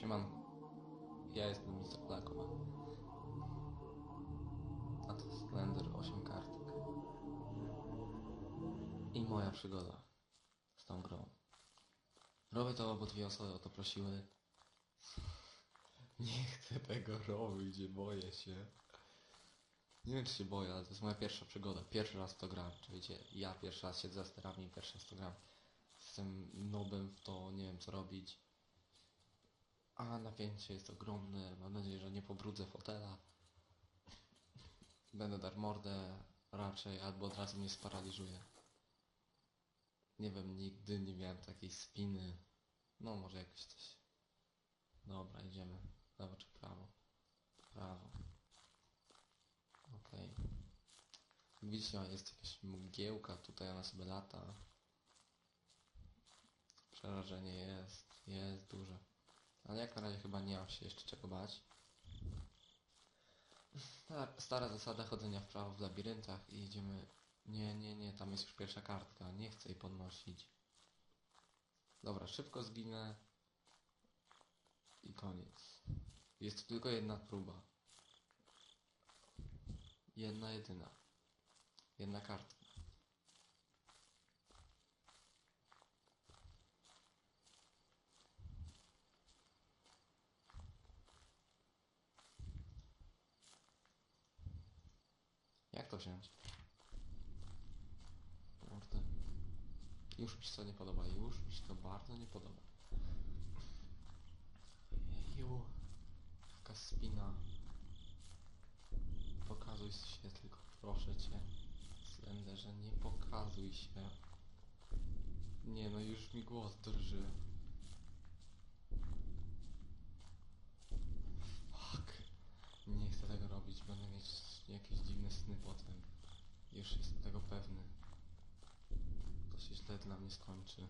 Siemanko. Ja jestem Mr. Blackman. A to Slender 8 kartek. I moja przygoda z tą grą. Robię to, bo dwie osoby o to prosiły. Nie chcę tego robić, boję się. Nie wiem czy się boję, ale to jest moja pierwsza przygoda. Pierwszy raz w to gram. Czy wiecie, ja pierwszy raz siedzę za sterami pierwszy raz to gram. Jestem nobem w to, nie wiem co robić. A napięcie jest ogromne. Mam nadzieję, że nie pobrudzę fotela. Będę dar mordę raczej, albo od razu mnie sparaliżuje. Nie wiem, nigdy nie miałem takiej spiny. No, może jakoś coś. Dobra, idziemy. Lewo czy prawo? Prawo. Okej. Widzicie, jest jakaś mgiełka, tutaj ona sobie lata. Przerażenie jest, jest duże. Ale jak na razie chyba nie mam się jeszcze czego bać. Stara, zasada chodzenia w prawo w labiryntach i idziemy... Nie, nie, nie, tam jest już pierwsza kartka. Nie chcę jej podnosić. Dobra, szybko zginę. I koniec. Jest tylko jedna próba. Jedna jedyna. Jedna kartka. Jak to wziąć? Kurde. Już mi się to nie podoba, już mi się to bardzo nie podoba. Jeju. Jaka spina. Pokazuj się tylko, proszę cię. Slenderze, nie pokazuj się. Nie no, już mi głos drży. Fuck. Nie chcę tego robić, będę mieć jakieś dziwne sny potem. Już jestem tego pewny. To się źle dla mnie skończy.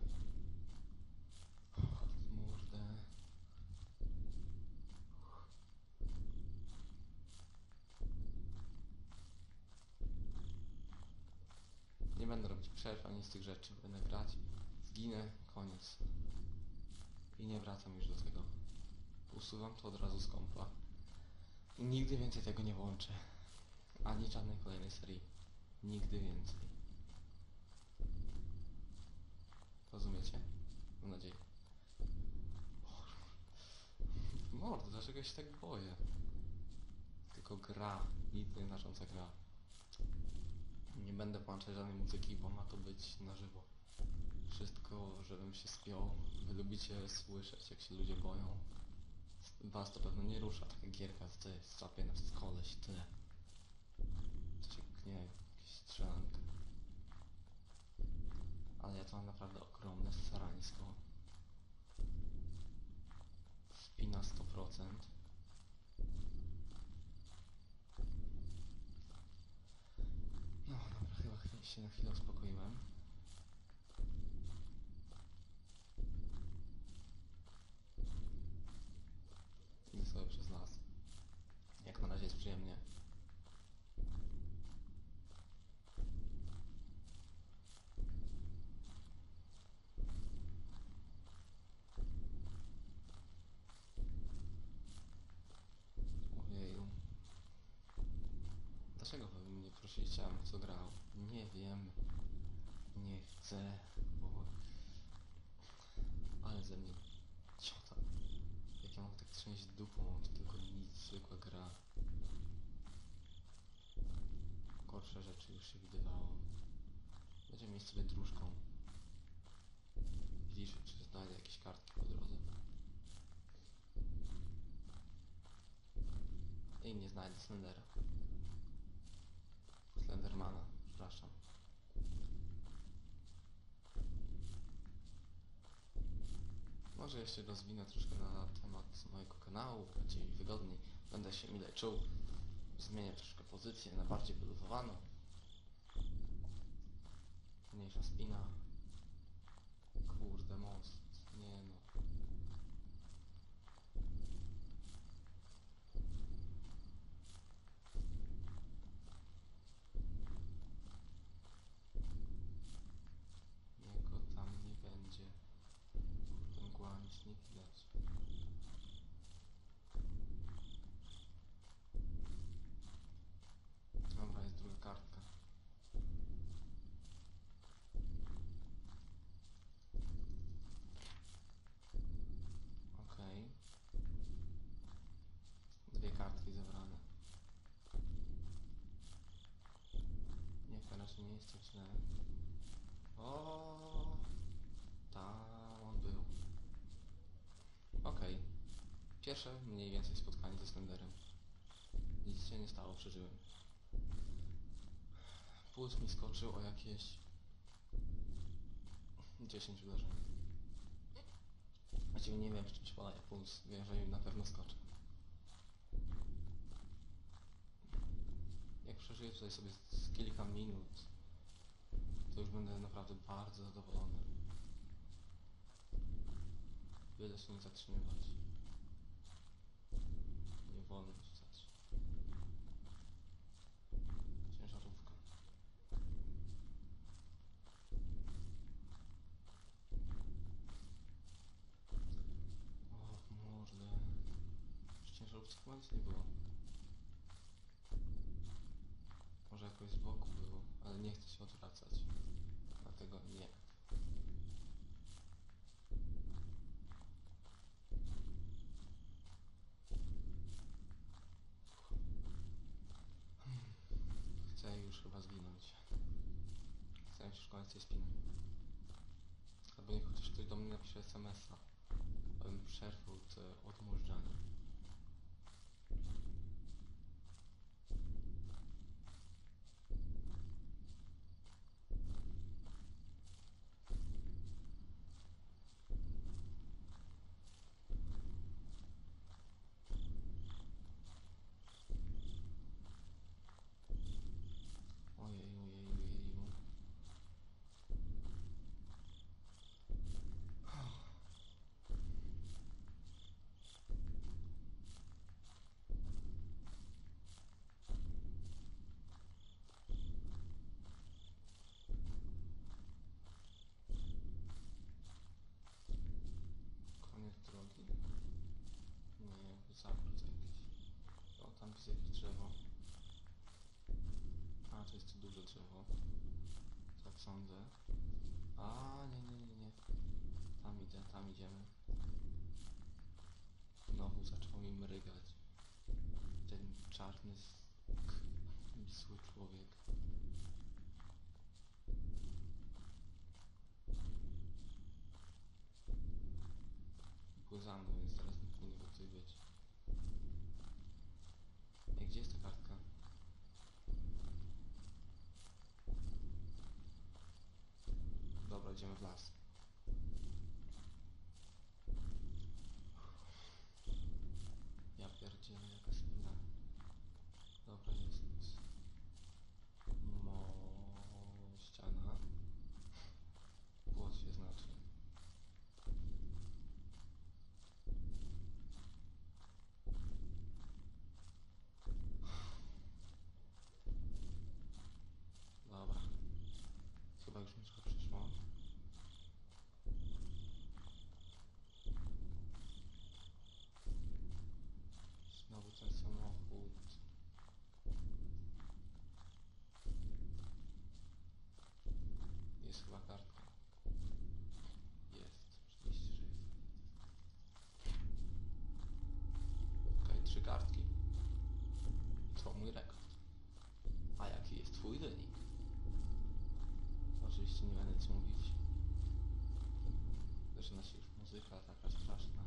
Kurde. Nie będę robić przerw ani z tych rzeczy. Będę grać, zginę, koniec. I nie wracam już do tego. Usuwam to od razu z kompa. Nigdy więcej tego nie włączę. Ani żadnej kolejnej serii. Nigdy więcej. Rozumiecie? Mam nadzieję. Mordo, dlaczego się tak boję? Tylko gra. Nic nie znacząca gra. Nie będę włączać żadnej muzyki, bo ma to być na żywo. Wszystko, żebym się spiął. Wy lubicie słyszeć, jak się ludzie boją. Was to pewno nie rusza taka gierka, to jest zapie na koleś, tyle. Nie jakieś strzelanka. Ale ja to mam naprawdę ogromne staraństwo. Spina 100%. No dobra, chyba się na chwilę uspokoiłem. Idę sobie przez las. Jak na razie jest przyjemnie. Ojeju. Dlaczego wy mnie prosiliście, abym w co grał? Nie wiem. Nie chcę, bo... Ale ze mnie ciota. Jak ja mogę tak trzęść dupą, to tylko nic, zwykła gra. Gorsze rzeczy już się widywało. Będziemy mieć sobie dróżką. Widzisz, czy znajdę jakieś kartki po drodze. I nie znajdę Slendera. Slendermana, przepraszam. Może jeszcze rozwinę troszkę na temat mojego kanału, będzie mi wygodniej, będę się mile czuł. Zmienię troszkę pozycję na bardziej wyluzowaną. Mniejsza spina. Kurde, most. Nie no. Niego tam nie będzie. Ten mgła nic nie widać. Pierwsze mniej więcej spotkanie ze Slenderem. Nic się nie stało, przeżyłem. Puls mi skoczył o jakieś 10 uderzeń. Właściwie nie wiem, z czym się podaje puls. Wiem, że na pewno skoczy. Jak przeżyję tutaj sobie z kilka minut, to już będę naprawdę bardzo zadowolony. Byle się nie zatrzymywać. Zatrzymać. Ciężarówka. O, mordę. Ciężarówce chyba nic nie było. Może jakoś z boku było, ale nie chcę się odwracać. Dlatego nie. Hmm. Chcę już chyba zginąć. Tej spiny. Albo niech chociaż ktoś do mnie napisze SMS-a. Abym przerwał te odmurzanie. Ojej, ojej, ojej. Koniec drogi? Nie, zawrót jakiś. O, tam jest jakieś drzewo. A, to jest to duże drzewo. Tak sądzę. A, nie, nie, nie, nie. Tam idę, tam idziemy. Znowu zaczął mi mrygać. Ten czarny, zły człowiek. Był za mną, więc teraz nie powinien go tutaj być. Ej, gdzie jest ta kartka? Dobra, idziemy w las. Ja pierdzielę, jaka spina. Dobra, jest... Mo... ściana. Głos się znaczy. Dobra. Chyba już mi trochę przyszło. Znowu ten samochód. Jest chyba kartka. Jest. Oczywiście, że jest. Okej, trzy kartki. To mój rekord. A jaki jest twój wynik? Oczywiście nie będę nic mówić. Zaczyna się już muzyka taka straszna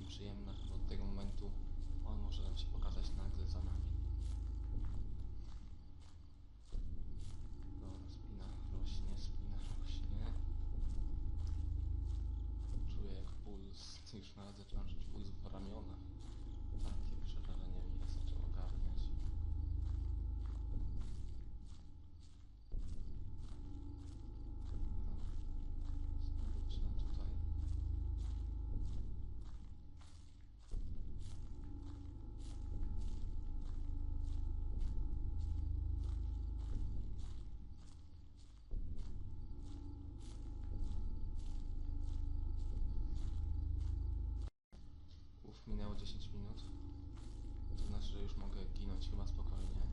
i przyjemna. Od tego momentu on może nam się pokazać nagle za nami. Dobra, spina rośnie, spina rośnie. Czuję jak puls, już nawet zaczynam czuć puls w ramionach. Takie przerażenie mnie zaczęło ogarniać. Znowu zaczynam tutaj. Uf, minęło 10 minut. To znaczy, że już mogę ginąć chyba spokojnie.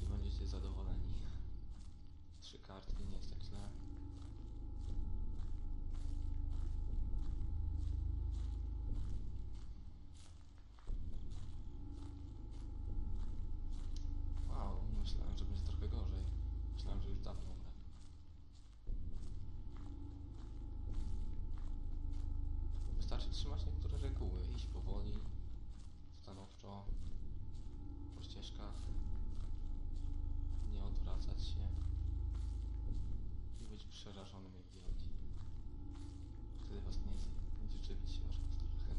I będziecie zadowoleni. Trzy kartki, nie jest tak źle. Wow, myślałem, że będzie trochę gorzej. Myślałem, że już dawno umrę. Wystarczy trzymać reguły, iść powoli. powoli, stanowczo, po ścieżkach, nie odwracać się i być przerażonym jak idioci. Wtedy was nie zje, będzie żywić się waszym strachem.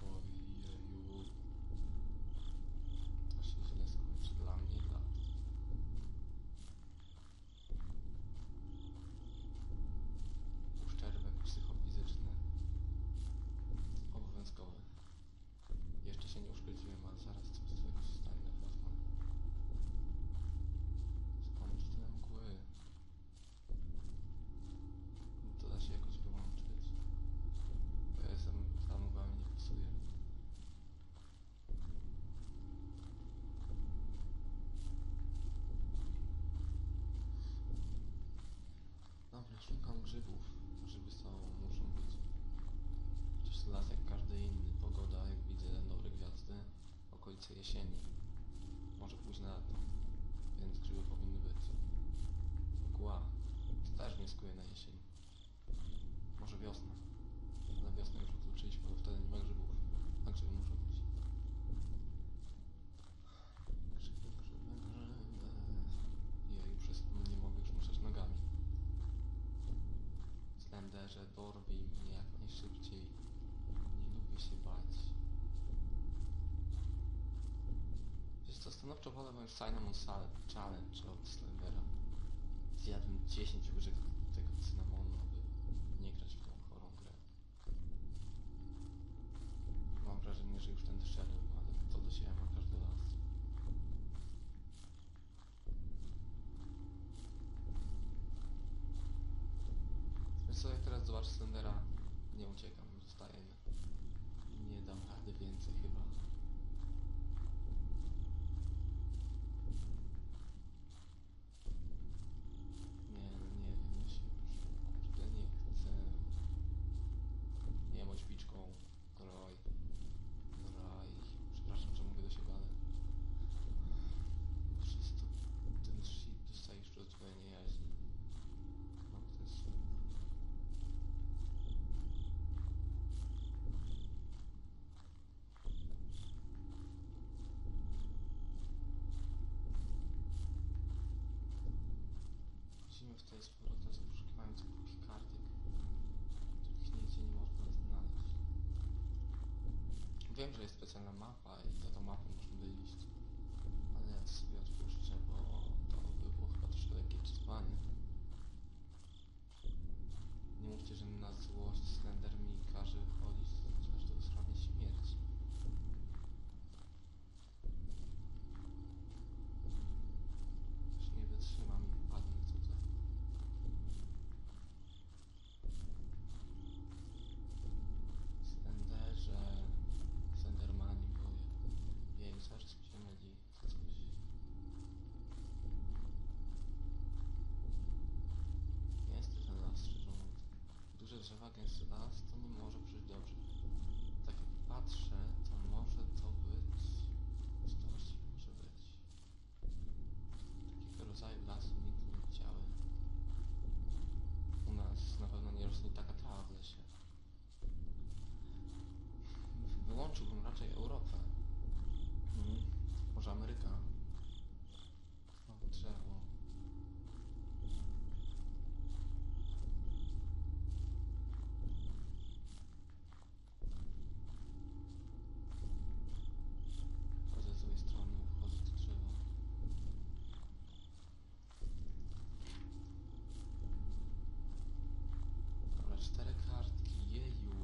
Bojeju. To się źle skończy dla mnie, dla uszczerbek psychofizyczny obowiązkowy. Jeszcze się nie uszkodziłem, ale zaraz coś coś stanie na pewno. Skąd tyle mgły? To da się jakoś wyłączyć. Bo ja jestem, ta mgła mi nie pasuje. Dobra, szukam grzybów. Grzyby są, muszą być. Przecież las jak każdy inny. Pogoda, jak widzę dobre gwiazdy, okolice jesieni. Może późne lato. Więc grzyby powinny być. Mgła. Też wnioskuje na jesień. Może wiosna. Na wiosnę już wykluczyliśmy, bo wtedy nie ma grzybów. A grzyby muszą być. Grzyby, grzyby, grzyby. Jeju, przez nie mogę już ruszać nogami. Slenderze, dorwij mnie jak najszybciej. Nie lubię się bać. Wiesz co, stanowczo wolę moją Sal- Challenge od Slendera. Zjadłem 10 łyżek tego cynamonu, aby nie grać w tą chorą grę. Mam wrażenie, że już ten szedłem, ale to do siebie ma każdy las. Więc co, jak teraz zobaczę Slendera, nie uciekam, zostaję. Nie dam rady więcej chyba. Nie, no nie wiem, ja się już kurde nie chcę. Nie bądź piczką, groj. Graj. Przepraszam, że mówię do siebie, ale... Przez to, ten shit dostajesz rozdwojenie jaźni. No, to jest słów. W tej z powrotem z poszukiwając kartek, których nigdzie nie można znaleźć. Wiem, że jest specjalna mapa i za tą mapę można wyjść, ale ja to sobie odpuszczę, bo to by było chyba troszkę lekkie czytwanie. Nie mówcie, że na złość Slender mi każe chodzić chociaż do stronie śmierci. Już nie wytrzymam i padnę tutaj. Slenderze, Slendermani boję. Jej, cały czas mi się myli. To coś. Gęsty ten las, szczerze mówiąc. Gęsty las, to nie może być dobrze. Tak jak patrzę, to może to być... Co to właściwie może być? Takiego rodzaju lasu nigdy nie widziałem. U nas na pewno nie rośnie taka trawa w lesie. Wyłączyłbym raczej Europę. Mhm. Może Ameryka. Znowu drzewo. Wchodzę z złej strony, wchodzę do drzewa. Dobra, cztery kartki, jeju.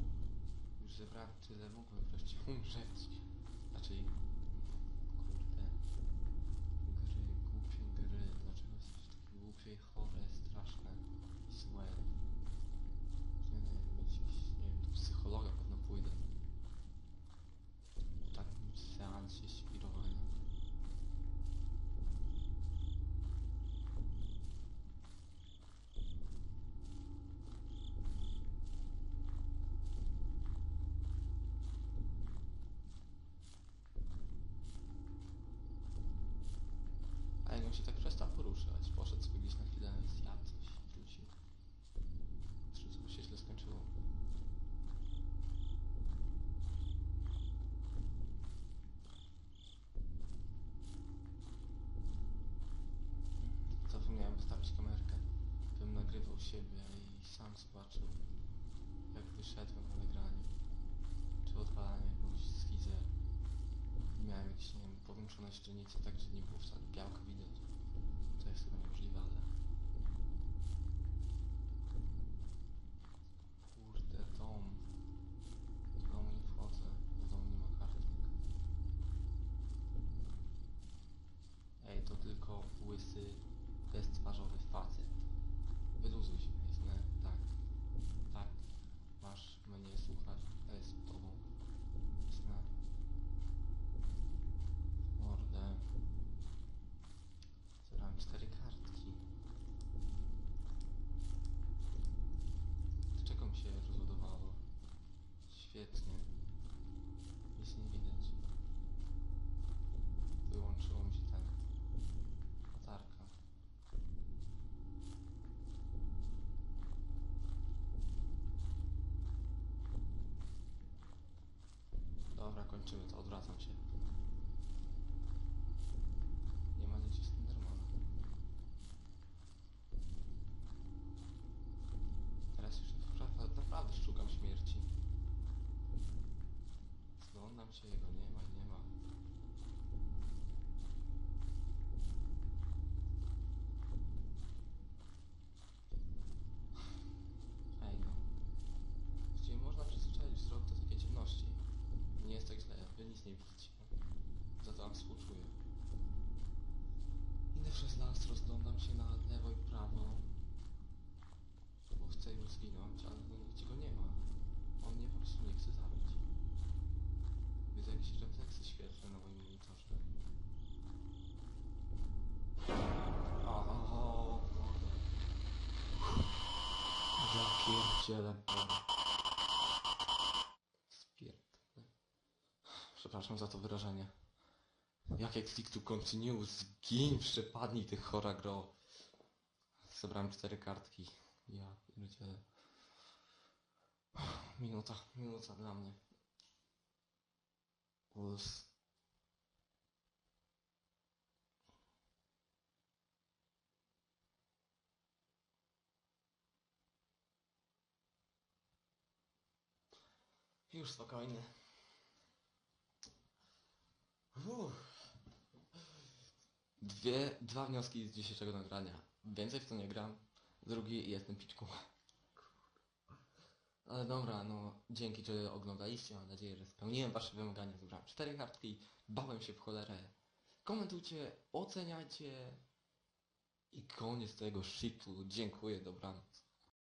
Zebrałem tyle, mógłbym wreszcie umrzeć. Znaczy, kurde. Gry, głupie gry. Dlaczego jesteś takie głupie i chore, straszne i złe? Nie, nie wiem, mieć jakiś, nie wiem, do psychologa pewno pójdę. Po takim seansie świrowania. A jak on się tak przestał poruszać, poszedł sobie gdzieś na chwilę, zjadł coś i wrócił. Wszystko się źle skończyło. nagrywał siebie i sam zobaczył, jak wyszedłem na nagranie, czy odpalanie jakąś schizę. Miałem jakieś, nie ścienice, tak, że nie było wcale białka widać. To jest chyba niemożliwe, ale... Kurde, dom. Do domu nie wchodzę, do domu nie ma kartek. Ej, to tylko łysy, beztwarzowy facet. Wyluzuj się, jasne? Tak. Tak. Masz mnie słuchać, to jest tobą. Jasne? Mordę. Zebrałem cztery kartki. Dlaczego mi się rozładowało? Świetnie. Nic nie widać. Wyłączyło mi się ten... Latarka. Dobra, kończymy to, odwracam się. Nie ma nic Slendermana. Teraz już naprawdę, szukam śmierci. Zglądam się, jego nie ma, nie ma. Ej no. Właściwie można przyzwyczaić wzrok do takiej ciemności. Nie jest tak źle, wy nic nie widzicie. Za to wam współczuję. Przez las, rozglądam się na lewo i prawo. Bo chcę już zginąć, ale no nigdzie go nie ma. On mnie po prostu nie chce zabić. Widzę jakieś refleksy świetlne na moim monitorze. Ja pierdzielę. Przepraszam za to wyrażenie. Jakie click to continue, zgin, przepadnij ty chora gro. Zebrałem cztery kartki. Ja. Minuta, minuta dla mnie. Puls. Już spokojnie. Dwie, dwa wnioski z dzisiejszego nagrania. Więcej w to nie gram. Drugi jestem piczką. Ale dobra, no dzięki, że oglądaliście. Mam nadzieję, że spełniłem wasze wymagania. Zebrałem cztery kartki. Bałem się w cholerę. Komentujcie, oceniajcie. I koniec tego shitu. Dziękuję, dobranoc.